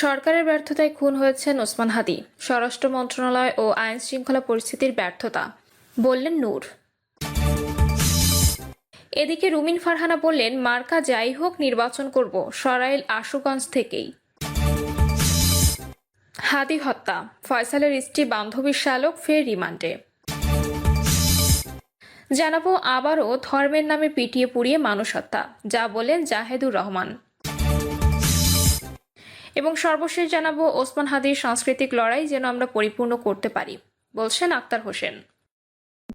সরকারের ব্যর্থতায় খুন হয়েছেন ওসমান হাদি। স্বরাষ্ট্র মন্ত্রণালয় ও আইন শৃঙ্খলা পরিস্থিতির ব্যর্থতা। বললেন নূর। এদিকে রুমিন ফারহানা বললেন, মার্কা যাই হোক, নির্বাচন করব, সরাইল আশুগঞ্জ থেকেই। হাদি হত্যা, ফয়সালের স্ত্রী বান্ধবীর শালক ফের রিমান্ডে। জানাব আবারও ধর্মের নামে পিটিয়ে পুড়িয়ে মানুষ হত্যা, যা বলেন জাহেদুর রহমান। এবং সর্বশেষ জানাব ওসমান হাদির সাংস্কৃতিক লড়াই যেন আমরা পরিপূর্ণ করতে পারি বলছেন আক্তার হোসেন।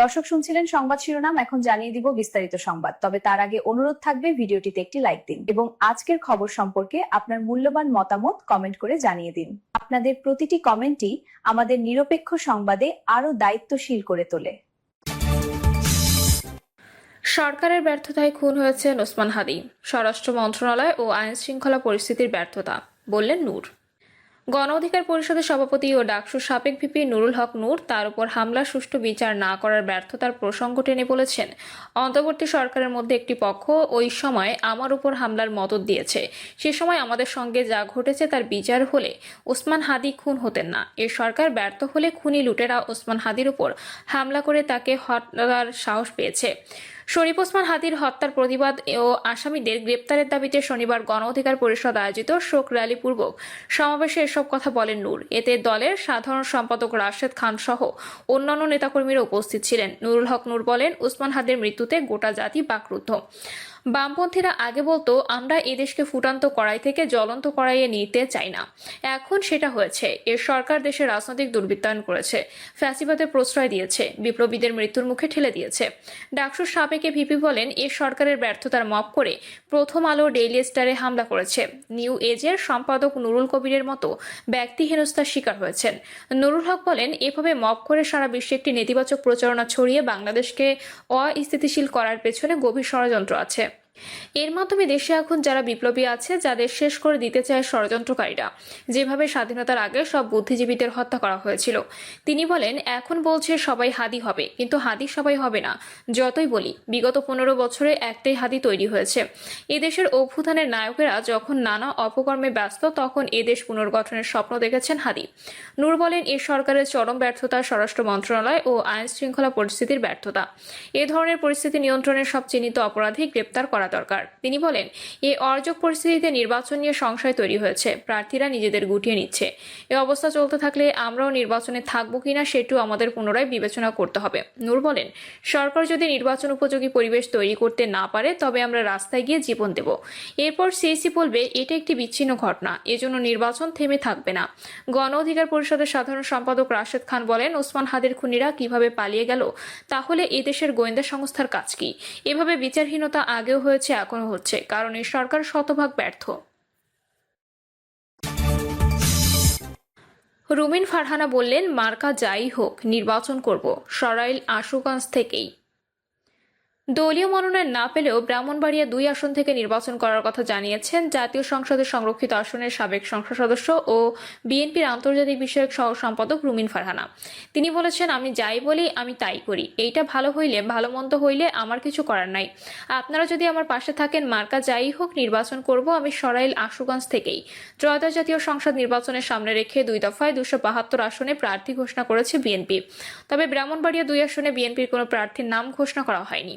দর্শক শুনছিলেন সংবাদ শিরোনাম এখন জানিয়ে দিব বিস্তারিত সংবাদ। তবে তার আগে অনুরোধ থাকবে ভিডিওটিতে একটি লাইক দিন এবং আজকের খবর সম্পর্কে আপনার মূল্যবান মতামত কমেন্ট করে জানিয়ে দিন। আপনাদের প্রতিটি কমেন্টই আমাদের নিরপেক্ষ সংবাদে আরও দায়িত্বশীল করে তোলে। সরকারের ব্যর্থতায় খুন হয়েছেন ওসমান হাদি। স্বরাষ্ট্র মন্ত্রণালয় ও আইন শৃঙ্খলা পরিস্থিতির ব্যর্থতা। বললেন নূর। গণ অধিকার পরিষদের সভাপতি ও ডাকসুর সাবেক ভিপি নুরুল হক নূর তার উপর হামলা, সুষ্ঠু বিচার না করার ব্যর্থতার প্রসঙ্গ টেনে বলেছেন। অন্তর্বর্তী সরকারের মধ্যে একটি পক্ষ ওই সময় আমার উপর হামলার মদত দিয়েছে। সে সময় আমাদের সঙ্গে যা ঘটেছে তার বিচার হলে ওসমান হাদি খুন হতেন না। এ সরকার ব্যর্থ হলে খুনি লুটেরা ওসমান হাদির উপর হামলা করে তাকে হত্যার সাহস পেয়েছে। শরীফ ওসমান হাতির হত্যার প্রতিবাদ ও আসামিদের গ্রেপ্তারের দাবিতে শনিবার গণ অধিকার পরিষদ আয়োজিত শোক র্যালি পূর্বক সমাবেশে এসব কথা বলেন নূর। এতে দলের সাধারণ সম্পাদক রাশেদ খান সহ অন্যান্য নেতাকর্মীরা উপস্থিত ছিলেন। নুরুল হক নূর বলেন, ওসমান হাদের মৃত্যুতে গোটা জাতি বাকরুদ্ধ। বামপন্থীরা আগে বলতো, আমরা এদেশকে ফুটান্ত কড়াই থেকে জ্বলন্ত কড়াইয়ে নিতে চাই না। এখন সেটা হয়েছে, এর সরকার দেশের রাজনৈতিক দুর্বৃত্তায়ন করেছে, ফ্যাসিবাদের প্রশ্রয় দিয়েছে, বিপ্লবীদের মৃত্যুর মুখে ঠেলে দিয়েছে। ডাকসুর সাবেকে ভিপি বলেন, এ সরকারের ব্যর্থতার মপ করে প্রথম আলো ডেইলি স্টারে হামলা করেছে। নিউ এজের সম্পাদক নুরুল কবিরের মতো ব্যক্তি হেনস্থার শিকার হয়েছেন। নুরুল হক বলেন, এভাবে মপ করে সারা বিশ্বে একটি নেতিবাচক প্রচারণা ছড়িয়ে বাংলাদেশকে অস্থিতিশীল করার পেছনে গভীর ষড়যন্ত্র আছে। it. এর মাধ্যমে দেশে এখন যারা বিপ্লবী আছে, যাদের শেষ করে দিতে চায় ষড়যন্ত্রকারীরা। যেভাবে স্বাধীনতার আগে সব বুদ্ধিজীবীদের হত্যা করা হয়েছিল। তিনি বলেন, এখন বলছে সবাই হাদি হবে, কিন্তু হাদি সবাই হবে না। যতই বলি, বিগত পনেরো বছরে একটাই হাদি তৈরি হয়েছে। এদেশের অভ্যুত্থানের নায়কেরা যখন নানা অপকর্মে ব্যস্ত, তখন এদেশ পুনর্গঠনের স্বপ্ন দেখেছেন হাদি। নূর বলেন, এ সরকারের চরম ব্যর্থতা স্বরাষ্ট্র মন্ত্রণালয় ও আইন শৃঙ্খলা পরিস্থিতির ব্যর্থতা। এ ধরনের পরিস্থিতি নিয়ন্ত্রণের সব চিহ্নিত অপরাধী গ্রেপ্তার করা দরকার। তিনি বলেন এই অর্জক পরিস্থিতিতে নির্বাচন নিয়ে সংশয় তৈরি হয়েছে। প্রার্থীরা নিজেদের গুটিয়ে নিচ্ছে। এ অবস্থা চলতে থাকলে আমরাও নির্বাচনে থাকব কিনা সেটিও আমাদের পুনরায় বিবেচনা করতে হবে। নূর বলেন, সরকার যদি নির্বাচন উপযোগী পরিবেশ তৈরি করতে না পারে, তবে আমরা রাস্তায় গিয়ে জীবন দেব। এরপর সিএসি বলবে, এটা একটি বিচ্ছিন্ন ঘটনা। এজন্য নির্বাচন থেমে থাকবে না। গণ অধিকার পরিষদের সাধারণ সম্পাদক রাশেদ খান বলেন, ওসমান হাদের খুনিরা কীভাবে পালিয়ে গেল? তাহলে এদেশের গোয়েন্দা সংস্থার কাজ কি? এভাবে বিচারহীনতা আগেও হয়েছে, এখনও হচ্ছে। কারণ এই সরকার শতভাগ ব্যর্থ। রুমিন ফারহানা বললেন, মার্কা যাই হোক, নির্বাচন করব। সরাইল আশুগঞ্জ থেকেই। দলীয় মনোনয়ন না পেলেও ব্রাহ্মণবাড়িয়া দুই আসন থেকে নির্বাচন করার কথা জানিয়েছেন জাতীয় সংসদের সংরক্ষিত আসনের সাবেক সংসদ সদস্য ও বিএনপির আন্তর্জাতিক বিষয়ক সহ সম্পাদক রুমিন ফারহানা। তিনি বলেছেন, আমি যাই বলি, আমি তাই করি। এইটা ভালো হইলে, ভালো মন্দ হইলে আমার কিছু করার নাই। আপনারা যদি আমার পাশে থাকেন, মার্কা যাই হোক, নির্বাচন করব আমি সরাইল আশুগঞ্জ থেকেই। ত্রয়োদশ জাতীয় সংসদ নির্বাচনের সামনে রেখে দুই দফায় দুশো বাহাত্তর আসনে প্রার্থী ঘোষণা করেছে বিএনপি। তবে ব্রাহ্মণবাড়িয়া দুই আসনে বিএনপির কোনো প্রার্থীর নাম ঘোষণা করা হয়নি।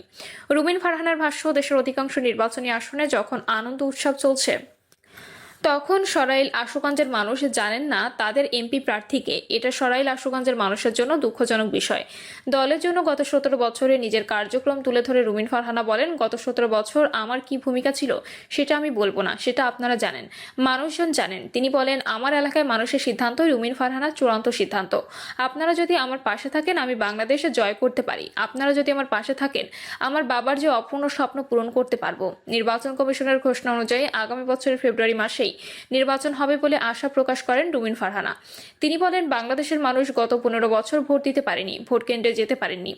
রুমিন ফারহানার ভাষ্য দেশের অধিকাংশ নির্বাচনী আসনে যখন আনন্দ উৎসব চলছে তখন সরাইল আশুগঞ্জের মানুষ জানেন না তাদের এমপি প্রার্থীকে। এটা সরাইল আশুগঞ্জের মানুষের জন্য দুঃখজনক বিষয়। দলের জন্য গত সতেরো বছরে নিজের কার্যক্রম তুলে ধরে রুমিন ফারহানা বলেন, গত সতেরো বছর আমার কি ভূমিকা ছিল সেটা আমি বলব না, সেটা আপনারা জানেন। মানুষজন জানেন, তিনি বলেন, আমার এলাকায় মানুষের সিদ্ধান্তই রুমিন ফারহানার চূড়ান্ত সিদ্ধান্ত। আপনারা যদি আমার পাশে থাকেন, আমি বাংলাদেশে জয় করতে পারি। আপনারা যদি আমার পাশে থাকেন, আমার বাবার যে অপূর্ণ স্বপ্ন পূরণ করতে পারব। নির্বাচন কমিশনের ঘোষণা অনুযায়ী, আগামী বছরের ফেব্রুয়ারি মাসেই নির্বাচন হবে বলে আশা প্রকাশ করেন রুমিন ফারহানা। তিনি বলেন, বাংলাদেশের মানুষ গত পনেরো বছর ভোট দিতে পারেনি, ভোট কেন্দ্রে যেতে পারেননি।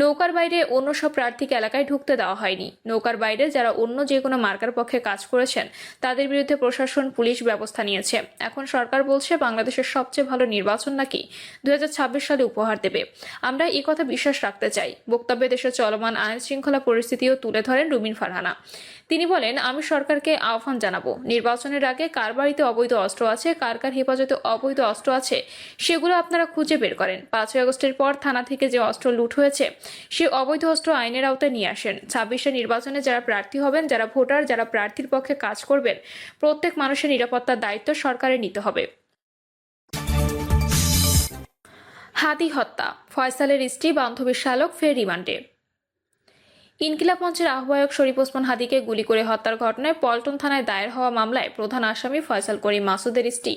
নৌকার বাইরে অন্য সব প্রার্থীকে এলাকায় ঢুকতে দেওয়া হয়নি। নৌকার বাইরে যারা অন্য যে কোনো মার্কার পক্ষে কাজ করেছেন, তাদের বিরুদ্ধে প্রশাসন, পুলিশ ব্যবস্থা নিয়েছে। এখন সরকার বলছে, বাংলাদেশের সবচেয়ে ভালো নির্বাচন নাকি দুই হাজার ছাব্বিশ সালে উপহার দেবে। আমরা এই কথা বিশ্বাস রাখতে চাই। বক্তব্যে দেশের চলমান আইন শৃঙ্খলা পরিস্থিতিও তুলে ধরেন রুমিন ফারহানা। তিনি বলেন, আমি সরকারকে আহ্বান জানাব, নির্বাচনের আগে আগে কার বাড়িতে অবৈধ অস্ত্র আছে, কার কার হেফাজতে অবৈধ অস্ত্র আছে, সেগুলো আপনারা খুঁজে বের করেন। পাঁচই আগস্টের পর থানা থেকে যে অস্ত্র লুট হয়েছে, সে অবৈধ অস্ত্র আইনের আওতায় নিয়ে আসেন। ছাব্বিশে নির্বাচনে যারা প্রার্থী হবেন, যারা ভোটার, যারা প্রার্থীর পক্ষে কাজ করবেন, প্রত্যেক মানুষের নিরাপত্তার দায়িত্ব সরকারের নিতে হবে। হাতি হত্যা, ফয়সালের স্ত্রী, বান্ধবীর শালক ফের রিমান্ডে। ইনকিলাব মঞ্চের আহ্বায়ক শরীফ ওসমান হাদিকে গুলি করে হত্যার ঘটনায় পল্টন থানায় দায়ের হওয়া মামলায় প্রধান আসামি ফয়সাল করিম মাসুদের স্ত্রী,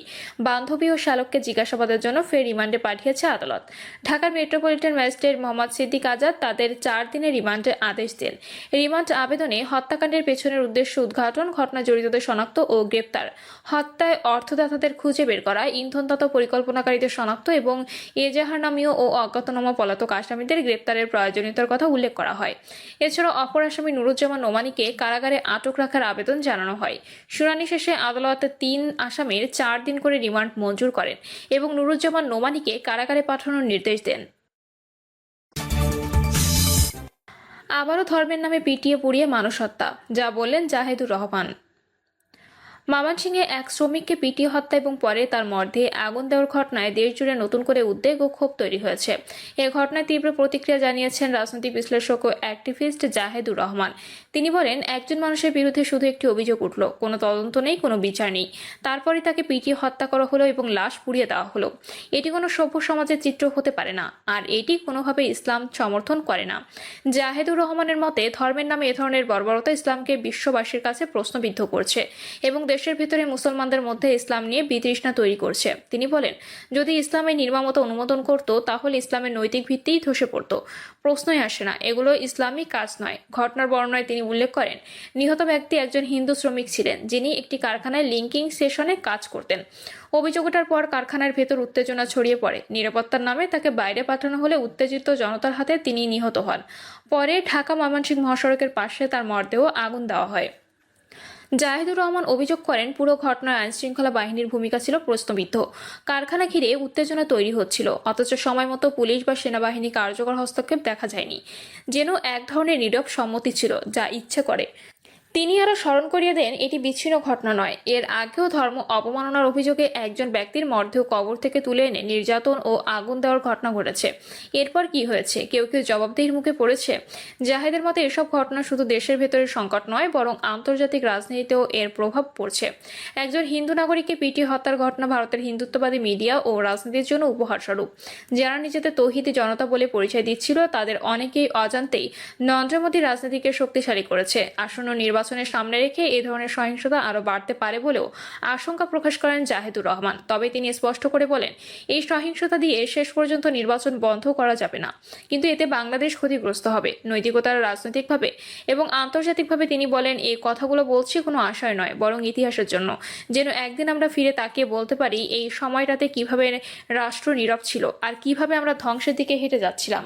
বান্ধবী ও শালককে জিজ্ঞাসাবাদের জন্য ফের রিমান্ডে পাঠিয়েছে আদালত। ঢাকার মেট্রোপলিটন ম্যাজিস্ট্রেট মোহাম্মদ সিদ্দিক আজাদ তাদের চার দিনের রিমান্ডের আদেশ দেন। রিমান্ড আবেদনে হত্যাকাণ্ডের পেছনের উদ্দেশ্য উদ্ঘাটন, ঘটনা জড়িতদের শনাক্ত ও গ্রেপ্তার। হত্যায় অর্থদাতাদের খুঁজে বের করা, ইন্ধনদাতা পরিকল্পনাকারীদের শনাক্ত এবং এজাহার নামীয় ও অজ্ঞাতনামা পলাতক আসামিদের গ্রেপ্তারের প্রয়োজনীয়তার কথা উল্লেখ করা হয়। এছাড়াও অপর আসামি নুরুজ্জামান নোমানিকে কারাগারে আটক রাখার আবেদন জানানো হয়। শুনানি শেষে আদালত তিন আসামির চার দিন করে রিমান্ড মঞ্জুর করেন এবং নুরুজ্জামান নোমানিকে কারাগারে পাঠানোর নির্দেশ দেন। আবারও ধর্মের নামে পিটিয়ে পুড়িয়ে মানুষ হত্যা, যা বললেন জাহেদুর রহমান। ময়মনসিংহে এক শ্রমিককে পিটিয়ে হত্যা এবং পরে তার মর্ধে আগুন দেওয়ার ঘটনায় দেশজুড়ে নতুন করে উদ্বেগ ও ক্ষোভ তৈরি হয়েছে। এ ঘটনায় তীব্র প্রতিক্রিয়া জানিয়েছেন রাজনৈতিক বিশ্লেষক ও অ্যাক্টিভিস্ট জাহেদুর রহমান। তিনি বলেন, একজন মানুষের বিরুদ্ধে শুধু একটি অভিযোগ উঠল, কোনো তদন্ত নেই, কোনো বিচার নেই। তারপরে তাকে পিটিয়ে হত্যা করা হলো এবং লাশ পুড়িয়ে দেওয়া হলো। এটি কোনো সভ্য সমাজের চিত্র হতে পারে না, আর এটি কোনোভাবে ইসলাম সমর্থন করে না। জাহেদুর রহমানের মতে, ধর্মের নামে এ ধরনের বর্বরতা ইসলামকে বিশ্ববাসীর কাছে প্রশ্নবিদ্ধ করছে এবং দেশের ভিতরে মুসলমানদের মধ্যে ইসলাম নিয়ে বিতৃষ্ণা তৈরি করছে। তিনি বলেন, যদি ইসলামের নির্মামতা অনুমোদন করত, তাহলে ইসলামের নৈতিক ভিত্তিই ধসে পড়ত। প্রশ্নই আসে না, এগুলো ইসলামী কাজ নয়। ঘটনার বর্ণনায় তিনি উল্লেখ করেন, নিহত ব্যক্তি একজন হিন্দু শ্রমিক ছিলেন, যিনি একটি কারখানায় লিঙ্কিং সেশনে কাজ করতেন। অভিযোগ ওঠার পর কারখানার ভেতর উত্তেজনা ছড়িয়ে পড়ে। নিরাপত্তার নামে তাকে বাইরে পাঠানো হলে উত্তেজিত জনতার হাতে তিনি নিহত হন। পরে ঢাকা ময়মনসিংহ মহাসড়কের পাশে তার মরদেহ আগুন দেওয়া হয়। জাহেদুর রহমান অভিযোগ করেন, পুরো ঘটনায় আইনশৃঙ্খলা বাহিনীর ভূমিকা ছিল প্রশ্নবিদ্ধ কারখানা ঘিরে উত্তেজনা তৈরি হচ্ছিল, অথচ সময় মতো পুলিশ বা সেনাবাহিনী কার্যকর হস্তক্ষেপ দেখা যায়নি, যেন এক ধরনের নীরব সম্মতি ছিল যা ইচ্ছে করে। তিনি আরও স্মরণ করিয়ে দেন, এটি বিচ্ছিন্ন ঘটনা নয়। এর আগেও ধর্ম অবমাননার অভিযোগে একজন ব্যক্তির মর্দেহ কবর থেকে তুলে এনে নির্যাতন ও আগুন দেওয়ার ঘটনা ঘটেছে। এরপর কি হয়েছে? কেউ কেউ জবাবদিহির মুখে পড়েছে, জাহেদের মতে এসব ঘটনা শুধু দেশের ভেতরের সংকট নয়, বরং আন্তর্জাতিক রাজনীতিতেও এর প্রভাব পড়ছে। একজন হিন্দু নাগরিককে পিটিয়ে হত্যার ঘটনা ভারতের হিন্দুত্ববাদী মিডিয়া ও রাজনীতির জন্য উপহারস্বরূপ। যারা নিজেদের তৌহিদি জনতা বলে পরিচয় দিচ্ছিল, তাদের অনেকেই অজান্তেই নরেন্দ্র মোদী রাজনীতিকে শক্তিশালী করেছে। আসন্ন নির্বাচনের সামনে রেখে এ ধরনের সহিংসতা আরও বাড়তে পারে বলেও আশঙ্কা প্রকাশ করেন জাহেদুর রহমান। তবে তিনি স্পষ্ট করে বলেন, এই সহিংসতা দিয়ে শেষ পর্যন্ত নির্বাচন বন্ধ করা যাবে না। কিন্তু এতে বাংলাদেশ ক্ষতিগ্রস্ত হবে। নৈতিকতার রাজনৈতিকভাবে এবং আন্তর্জাতিকভাবে তিনি বলেন, এই কথাগুলো বলছি কোনো আশয় নয়, বরং ইতিহাসের জন্য। যেন একদিন আমরা ফিরে তাকিয়ে বলতে পারি, এই সময়টাতে কীভাবে রাষ্ট্র নীরব ছিল আর কীভাবে আমরা ধ্বংসের দিকে হেঁটে যাচ্ছিলাম।